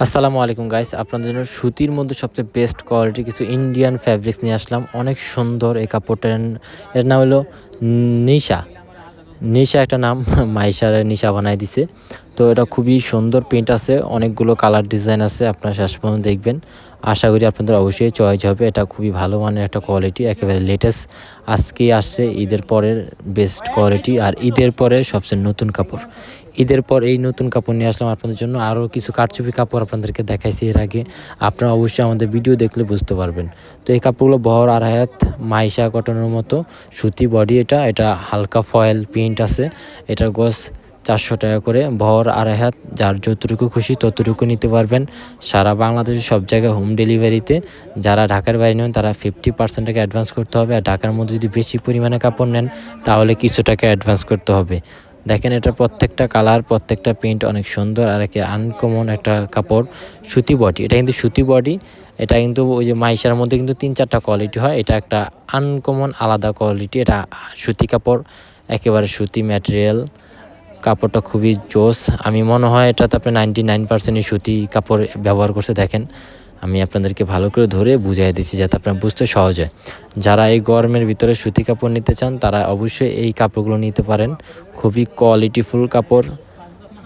আসসালামু আলাইকুম গাইস আপনাদের জন্য সুতির মধ্যে সবচেয়ে বেস্ট কোয়ালিটি কিছু ইন্ডিয়ান ফ্যাব্রিক্স নিয়ে আসলাম। অনেক সুন্দর এই কাপড়টার এর নাম হলো নিশা। নিশা একটা নাম, মাইশার নিশা বানাই দিছে। তো এটা খুবই সুন্দর প্রিন্ট আছে, অনেকগুলো কালার ডিজাইন আছে, আপনারা শেষ পর্যন্ত দেখবেন। আশা করি আপনাদের অবশ্যই চয়েস হবে। এটা খুবই ভালো মানের একটা কোয়ালিটি একেবারে লেটেস্ট আজকেই আসছে ঈদের পরের বেস্ট কোয়ালিটি আর ঈদের পরে সবচেয়ে নতুন কাপড়। ঈদের পর এই নতুন কাপড় নিয়ে আসলাম আপনাদের জন্য। আরও কিছু কারচুপি কাপড় আপনাদেরকে দেখাইছি এর আগে। আপনারা অবশ্যই আমাদের ভিডিও দেখলে বুঝতে পারবেন। তো এই কাপড়গুলো বহর আড়াই হাত মাইশা কটনের মতো, সুতি বডি এটা এটা হালকা ফয়েল প্রিন্ট আছে। এটা গস চারশো টাকা করে ভর আড়াই হাত যার যতটুকু খুশি ততটুকু নিতে পারবেন। সারা বাংলাদেশের সব জায়গায় হোম ডেলিভারিতে যারা ঢাকার বাইরে নেন, তারা ফিফটি পার্সেন্ট টাকা অ্যাডভান্স করতে হবে। আর ঢাকার মধ্যে যদি বেশি পরিমাণে কাপড় নেন, তাহলে কিছু টাকা অ্যাডভান্স করতে হবে। দেখেন এটা প্রত্যেকটা কালার, প্রত্যেকটা প্রিন্ট অনেক সুন্দর আর একে আনকমন একটা কাপড়, সুতি বডি এটা কিন্তু সুতি বডি এটা কিন্তু ওই যে মাইশার মধ্যে কিন্তু তিন চারটা কোয়ালিটি হয়। এটা একটা আনকমন আলাদা কোয়ালিটি এটা সুতি কাপড়, একেবারে সুতি ম্যাটেরিয়াল কাপড়টা খুবই জোস। আমি মনে হয় এটাতে আপনি নাইনটি নাইন পার্সেন্টই সুতি কাপড় ব্যবহার করছে, দেখেন। আমি আপনাদেরকে ভালো করে ধরে বুঝাই দিচ্ছি যাতে আপনার বুঝতে সহজ হয়। যারা এই গরমের ভিতরে সুতি কাপড় নিতে চান, তারা অবশ্যই এই কাপড়গুলো নিতে পারেন। খুবই কোয়ালিটিফুল কাপড়,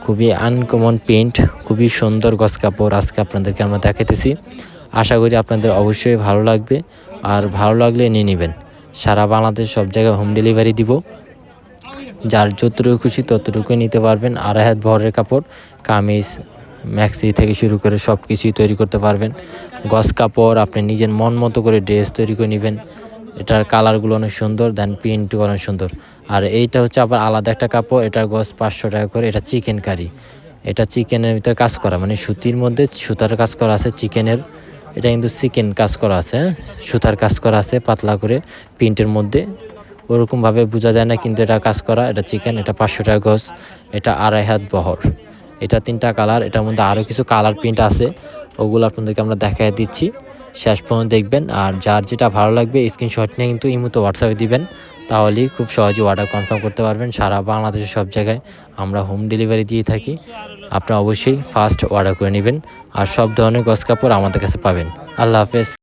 খুবই আনকমন পেন্ট খুবই সুন্দর গস কাপড় আজকে আপনাদেরকে আমরা দেখাইতেছি। আশা করি আপনাদের অবশ্যই ভালো লাগবে আর ভালো লাগলে নিয়ে নেবেন। সারা বাংলাদেশ সব জায়গায় হোম ডেলিভারি দিব। যার যতটুকু খুশি ততটুকুই নিতে পারবেন। আড়াই হাত ভরের কাপড়, কামিজ ম্যাক্সি থেকে শুরু করে সব কিছুই তৈরি করতে পারবেন। গস কাপড়, আপনি নিজের মন মতো করে ড্রেস তৈরি করে নেবেন। এটার কালারগুলো অনেক সুন্দর দেন প্রিন্টও অনেক সুন্দর। আর এইটা হচ্ছে আবার আলাদা একটা কাপড়, এটার গস পাঁচশো টাকা করে, এটা চিকেন কারি এটা চিকেনের ভিতরে কাজ করা মানে সুতির মধ্যে সুতার কাজ করা আছে চিকেনের এটা কিন্তু চিকেন কাজ করা আছে হ্যাঁ? সুতার কাজ করা আছে, পাতলা করে প্রিন্টের মধ্যে। ওরকমভাবে বোঝা যায় না কিন্তু এটা কাজ করা, এটা চিকেন এটা পাঁচশো টাকা গজ এটা আড়াই হাত বহর। এটা তিনটা কালার এটার মধ্যে আরও কিছু কালার প্রিন্ট আছে। ওগুলো আপনাদেরকে আমরা দেখাই দিচ্ছি। শেষ পর্যন্ত দেখবেন, আর যার যেটা ভালো লাগবে স্ক্রিনশট নিয়ে কিন্তু ইমুতো হোয়াটসঅ্যাপে দিবেন। তাহলেই খুব সহজে অর্ডার কনফার্ম করতে পারবেন। সারা বাংলাদেশের সব জায়গায় আমরা হোম ডেলিভারি দিয়ে থাকি। আপনারা অবশ্যই ফার্স্ট অর্ডার করে নেবেন। আর সব ধরনের গস কাপড় আমাদের কাছে পাবেন। আল্লাহ হাফেজ।